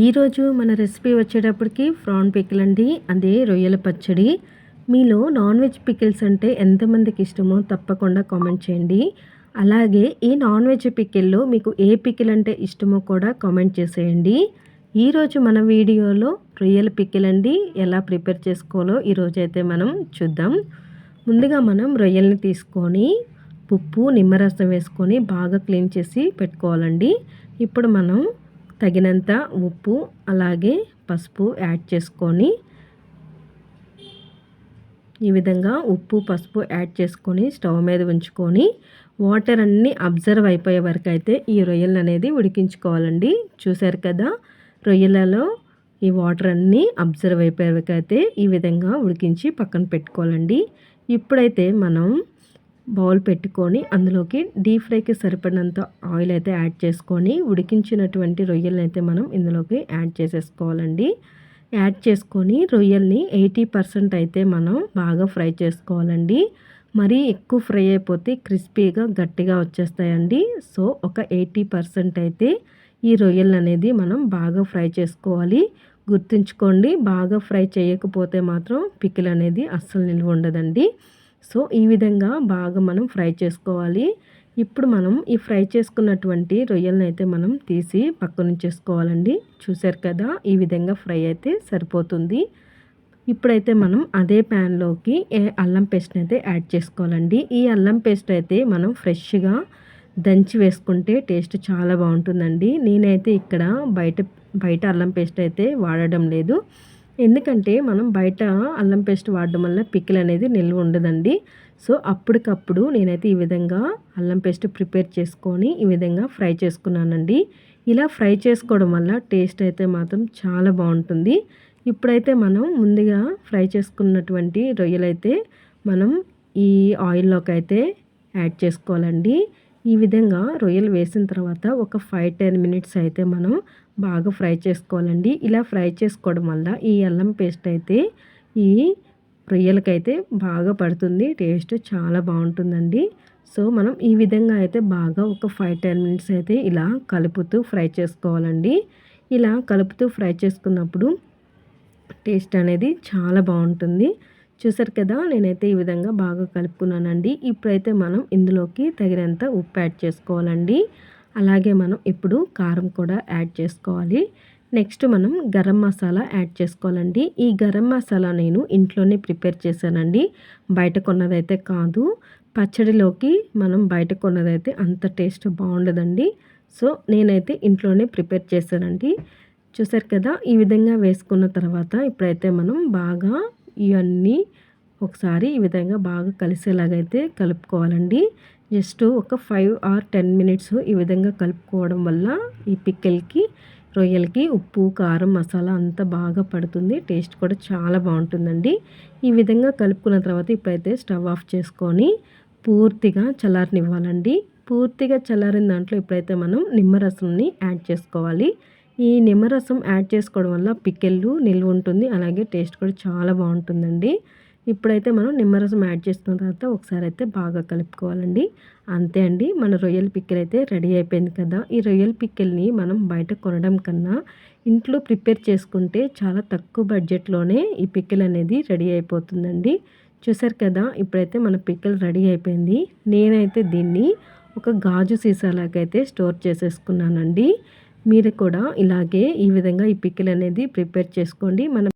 ఈరోజు మన రెసిపీ వచ్చేటప్పటికి ఫ్రాన్ పికిల్ అండి అదే రొయ్యల పచ్చడి. మీలో నాన్ వెజ్ పికిల్స్ అంటే ఎంతమందికి ఇష్టమో తప్పకుండా కామెంట్ చేయండి. అలాగే ఈ నాన్ వెజ్ పికిల్లో మీకు ఏ పికిల్ అంటే ఇష్టమో కూడా కామెంట్ చేసేయండి. ఈరోజు మన వీడియోలో రొయ్యల పికిల్ అండి ఎలా ప్రిపేర్ చేసుకోవాలో ఈరోజు అయితే మనం చూద్దాం. ముందుగా మనం రొయ్యల్ని తీసుకొని ఉప్పు నిమ్మరసం వేసుకొని బాగా క్లీన్ చేసి పెట్టుకోవాలండి. ఇప్పుడు మనం తగినంత ఉప్పు అలాగే పసుపు యాడ్ చేసుకొని ఈ విధంగా ఉప్పు పసుపు యాడ్ చేసుకొని స్టవ్ మీద ఉంచుకొని వాటర్ అన్నీ అబ్జర్వ్ అయిపోయే వరకు అయితే ఈ రొయ్యలను అనేది ఉడికించుకోవాలండి. చూశారు కదా రొయ్యలలో ఈ వాటర్ అన్నీ అబ్జర్వ్ అయిపోయే వరకు అయితే ఈ విధంగా ఉడికించి పక్కన పెట్టుకోవాలండి. ఇప్పుడైతే మనం బౌల్ పెట్టుకొని అందులోకి డీప్ ఫ్రైకి సరిపడినంత ఆయిల్ అయితే యాడ్ చేసుకొని ఉడికించినటువంటి రొయ్యలను అయితే మనం ఇందులోకి యాడ్ చేసేసుకోవాలండి. యాడ్ చేసుకొని రొయ్యల్ని ఎయిటీ పర్సెంట్ అయితే మనం బాగా ఫ్రై చేసుకోవాలండి. మరీ ఎక్కువ ఫ్రై అయిపోతే క్రిస్పీగా గట్టిగా వచ్చేస్తాయండి. సో ఒక ఎయిటీ పర్సెంట్ అయితే ఈ రొయ్యలు అనేది మనం బాగా ఫ్రై చేసుకోవాలి. గుర్తుంచుకోండి బాగా ఫ్రై చేయకపోతే మాత్రం పికిల్ అనేది అస్సలు నిల్వ ఉండదండి. సో ఈ విధంగా బాగా మనం ఫ్రై చేసుకోవాలి. ఇప్పుడు మనం ఈ ఫ్రై చేసుకున్నటువంటి రొయ్యలను అయితే మనం తీసి పక్కన చేసుకోవాలండి. చూసారు కదా ఈ విధంగా ఫ్రై అయితే సరిపోతుంది. ఇప్పుడైతే మనం అదే ప్యాన్లోకి అల్లం పేస్ట్ని అయితే యాడ్ చేసుకోవాలండి. ఈ అల్లం పేస్ట్ అయితే మనం ఫ్రెష్గా దంచి వేసుకుంటే టేస్ట్ చాలా బాగుంటుందండి. నేనైతే ఇక్కడ బయట బయట అల్లం పేస్ట్ అయితే వాడడం లేదు. ఎందుకంటే మనం బయట అల్లం పేస్ట్ వాడడం వల్ల పికిల్ అనేది నిల్వ ఉండదండి. సో అప్పటికప్పుడు నేనైతే ఈ విధంగా అల్లం పేస్ట్ ప్రిపేర్ చేసుకొని ఈ విధంగా ఫ్రై చేసుకున్నానండి. ఇలా ఫ్రై చేసుకోవడం వల్ల టేస్ట్ అయితే మాత్రం చాలా బాగుంటుంది. ఇప్పుడైతే మనం ముందుగా ఫ్రై చేసుకున్నటువంటి రొయ్యలైతే మనం ఈ ఆయిల్లోకి అయితే యాడ్ చేసుకోవాలండి. ఈ విధంగా రొయ్యలు వేసిన తర్వాత ఒక ఫైవ్ టెన్ మినిట్స్ అయితే మనం బాగా ఫ్రై చేసుకోవాలండి. ఇలా ఫ్రై చేసుకోవడం వల్ల ఈ అల్లం పేస్ట్ అయితే ఈ రొయ్యలకైతే బాగా పడుతుంది. టేస్ట్ చాలా బాగుంటుందండి. సో మనం ఈ విధంగా అయితే బాగా ఒక ఫైవ్ టెన్ మినిట్స్ అయితే ఇలా కలుపుతూ ఫ్రై చేసుకోవాలండి. ఇలా కలుపుతూ ఫ్రై చేసుకున్నప్పుడు టేస్ట్ అనేది చాలా బాగుంటుంది. చూసారు కదా నేనైతే ఈ విధంగా బాగా కలుపుకున్నానండి. ఇప్పుడైతే మనం ఇందులోకి తగినంత ఉప్పు యాడ్ చేసుకోవాలండి. అలాగే మనం ఇప్పుడు కారం కూడా యాడ్ చేసుకోవాలి. నెక్స్ట్ మనం గరం మసాలా యాడ్ చేసుకోవాలండి. ఈ గరం మసాలా నేను ఇంట్లోనే ప్రిపేర్ చేశానండి. బయట కొన్నదైతే కాదు. పచ్చడిలోకి మనం బయట కొన్నదైతే అంత టేస్ట్ బాగుండదండి. సో నేనైతే ఇంట్లోనే ప్రిపేర్ చేశానండి. చూసారు కదా ఈ విధంగా వేసుకున్న తర్వాత ఇప్పుడైతే మనం బాగా ఇవన్నీ ఒకసారి ఈ విధంగా బాగా కలిసేలాగైతే కలుపుకోవాలండి. జస్ట్ ఒక ఫైవ్ ఆర్ టెన్ మినిట్స్ ఈ విధంగా కలుపుకోవడం వల్ల ఈ పిక్కలకి రొయ్యలకి ఉప్పు కారం మసాలా అంతా బాగా పడుతుంది. టేస్ట్ కూడా చాలా బాగుంటుందండి. ఈ విధంగా కలుపుకున్న తర్వాత ఇప్పుడైతే స్టవ్ ఆఫ్ చేసుకొని పూర్తిగా చల్లారనివ్వాలండి. పూర్తిగా చల్లారిన దాంట్లో ఇప్పుడైతే మనం నిమ్మరసంని యాడ్ చేసుకోవాలి. ఈ నిమ్మరసం యాడ్ చేసుకోవడం వల్ల పికెళ్ళు నిల్వ ఉంటుంది. అలాగే టేస్ట్ కూడా చాలా బాగుంటుందండి. ఇప్పుడైతే మనం నిమ్మరసం యాడ్ చేసుకున్న తర్వాత ఒకసారి అయితే బాగా కలుపుకోవాలండి. అంతే అండి మన రొయ్యల పిక్కిల్ అయితే రెడీ అయిపోయింది కదా. ఈ రొయ్యల పిక్కిల్ని మనం బయట కొనడం కన్నా ఇంట్లో ప్రిపేర్ చేసుకుంటే చాలా తక్కువ బడ్జెట్లోనే ఈ పిక్కిల్ అనేది రెడీ అయిపోతుందండి. చూసారు కదా ఇప్పుడైతే మన పిక్కిల్ రెడీ అయిపోయింది. నేనైతే దీన్ని ఒక గాజు సీసాలాగైతే స్టోర్ చేసేసుకున్నానండి. మీరు కూడా ఇలాగే ఈ విధంగా ఈ పిక్కిల్ అనేది ప్రిపేర్ చేసుకోండి. మనం